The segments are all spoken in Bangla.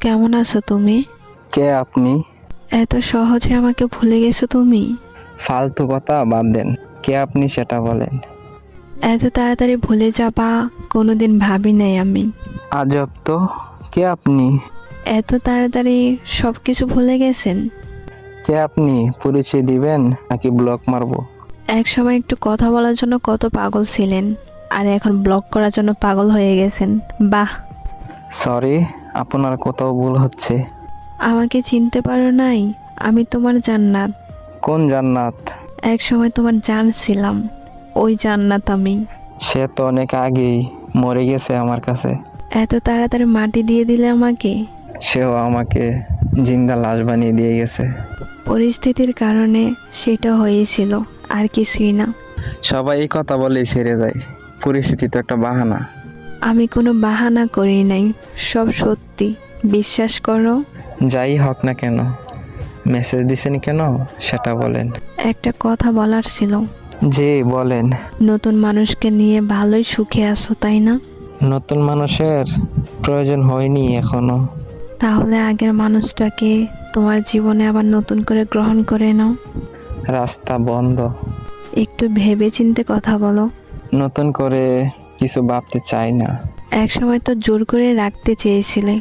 কেমন আছো তুমি? কে আপনি? এত সহজে আমাকে ভুলে গেছো তুমি? ফালতু কথা বাদ দেন। কে আপনি সেটা বলেন। এত তাড়াতাড়ি ভুলে যাবা কোনোদিন ভাবি নাই আমি। আজব তো। কে আপনি? এত তাড়াতাড়ি সব কিছু ভুলে গেছেন? কে আপনি? পরিচয় দিবেন নাকি ব্লক মারবো? এক সময় একটু কথা বলার জন্য কত পাগল ছিলেন আর এখন ব্লক করার জন্য পাগল হয়ে গেছেন। বাহ! সরি। আপনার কোথাও ভুল হচ্ছে? আমাকে চিনতে পারো নাই আমি তোমার জান্নাত। কোন জান্নাত? এক সময় তোমার জান ছিলাম ওই জান্নাত আমি। সে তো অনেক আগেই মরে গেছে আমার কাছে। এত তাড়াতাড়ি মাটি দিয়ে দিলে আমাকে? সেও আমাকে জিন্দা লাশ বানিয়ে দিয়ে গেছে। পরিস্থিতির কারণে সেটা হয়েছিল আর কিছুই না। সবাই এই কথা বলেই ছেড়ে যায়। পরিস্থিতি তো একটা বাহানা। আমি কোনো বাহানা করি নাই সব সত্যি। বিশ্বাস করো? যাই হোক না কেন মেসেজ দিছেন কেন? সেটা বলেন। একটা কথা বলার ছিল। জি বলেন। নতুন মানুষকে নিয়ে ভালোই সুখে আছো তাই না? নতুন মানুষের প্রয়োজন হয়নি এখনও। তাহলে আগের মানুষটাকে তোমার জীবনে আবার নতুন করে গ্রহণ করে নাও। রাস্তা বন্ধ। একটু ভেবে চিনতে কথা বলো। নতুন করে কিছু ভাবতে চাই না। এক সময় তো জোর করে রাখতে চেয়েছিলে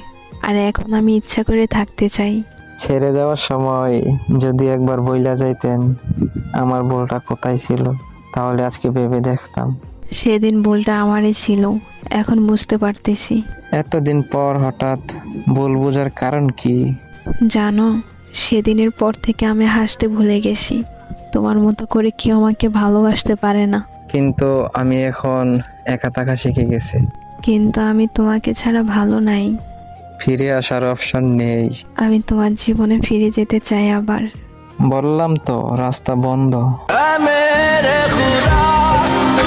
আর এখন আমি ইচ্ছা করে থাকতে চাই। ছেড়ে যাওয়ার সময় যদি একবার বইলা যাইতেন আমার ভুলটা কোথায় ছিল তাহলে আজকে ভেবে দেখতাম। সেদিন ভুলটা আমারই ছিল এখন বুঝতে পারতেছি। এতদিন পর হঠাৎ ভুল বোঝার কারণ কি? জানো সেদিনের পর থেকে আমি হাসতে ভুলে গেছি। তোমার মতো করে কেউ আমাকে ভালোবাসতে পারে না। কিন্তু আমি এখন একা থাকা শিখে গেছি। কিন্তু আমি তোমাকে ছাড়া ভালো নাই। ফিরে আসার অপশন নেই। আমি তোমার জীবনে ফিরে যেতে চাই আবার। বললাম তো রাস্তা বন্ধ।